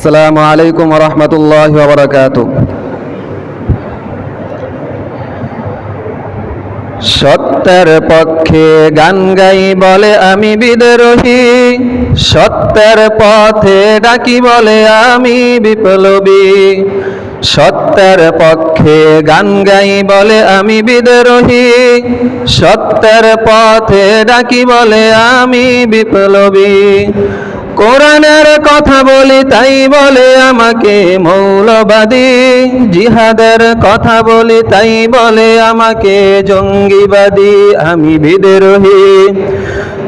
আসসালামু আলাইকুম রহমতুল্লাহ বরকাত সত্যের পক্ষে গান গাই বলে আমি বিদ্রোহী, সত্যের পথে ডাকি বলে আমি বিপ্লবী। সত্যের পক্ষে গান গাই বলে আমি বিদ্রোহী, সত্যের পথে ডাকি বলে আমি বিপ্লবী। কোরআনের কথা বলি, তাই বলে আমাকে মৌলবাদী। জিহাদের কথা বলি, তাই বলে আমাকে জঙ্গিবাদী। আমি বিদ্রোহী।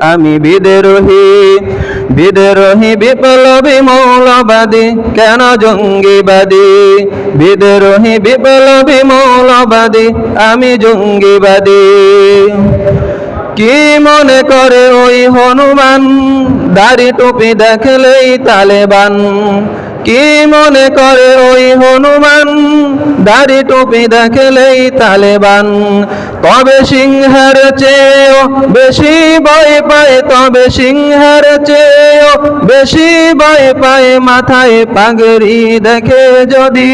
আমি বিদ্রোহী। বিদ্রোহী বিপ্লবী মৌলবাদী, কেন জঙ্গিবাদী? বিদ্রোহী বিপ্লবী মৌলবাদী, আমি জঙ্গিবাদী। কি মনে করে ওই হনুমান? দাড়ি টুপি দেখলেই তালেবান। কি মনে করে ওই হনুমান? দাড়ি টুপি দেখলেই তালেবান। তবে সিংহের চেয়েও বেশি ভয় পায়, তবে সিংহের চেয়েও বেশি ভয় পায়, মাথায় পাগড়ি দেখে যদি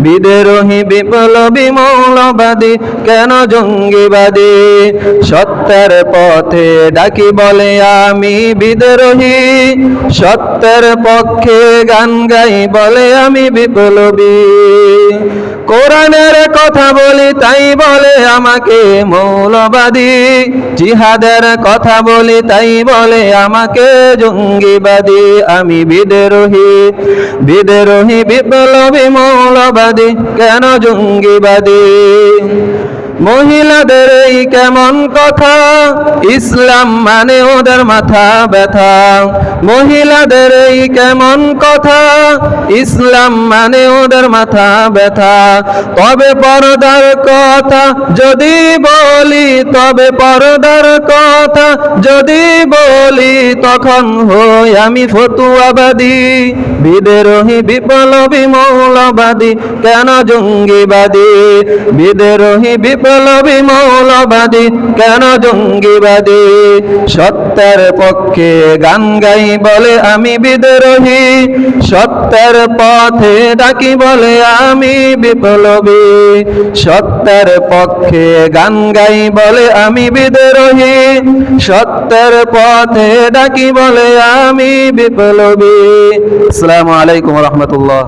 বিদ্রোহী বিপ্লবী মৌলবাদী কেন জঙ্গিবাদী? সত্যের পথে ডাকি বলে, আমি বিদ্রোহী সত্যের পক্ষে গান গাই বলে, আমি বিপ্লবী। কোরআনের কথা বলি, তাই বলে আমাকে মৌলবাদী। জিহাদের কথা বলি, তাই বলে আমাকে জঙ্গিবাদী। আমি বিদ্রোহী বিদ্রোহী, বিপ্লবী মৌলবাদী। কেন জঙ্গিবাদী? মহিলাদের এই কেমন কথা? ইসলাম মানে ওদের মাথা ব্যথা। মহিলাদের এই কেমন কথা? ইসলাম মানে ওদের মাথা ব্যথা। তবে পর্দার কথা যদি বলি, তবে পর্দার কথা যদি বলি, তখন হই আমি ফতুয়াবাদী। বিদেরোহী, বিপ্লবী, মৌলবাদী, কেন জঙ্গিবাদী? বিদ্রোহী বিপ্লবী মৌলবাদী, কেন জঙ্গিবাদী? সত্যের পক্ষে গান গাই বলে আমি বিদ্রোহী, সত্যের পথে ডাকি বলে আমি বিপ্লবী। সত্যের পক্ষে গান গাই বলে আমি বিদ্রোহী, সত্যের পথে ডাকি বলে আমি বিপ্লবী। আসসালামু আলাইকুম রহমতুল্লাহ।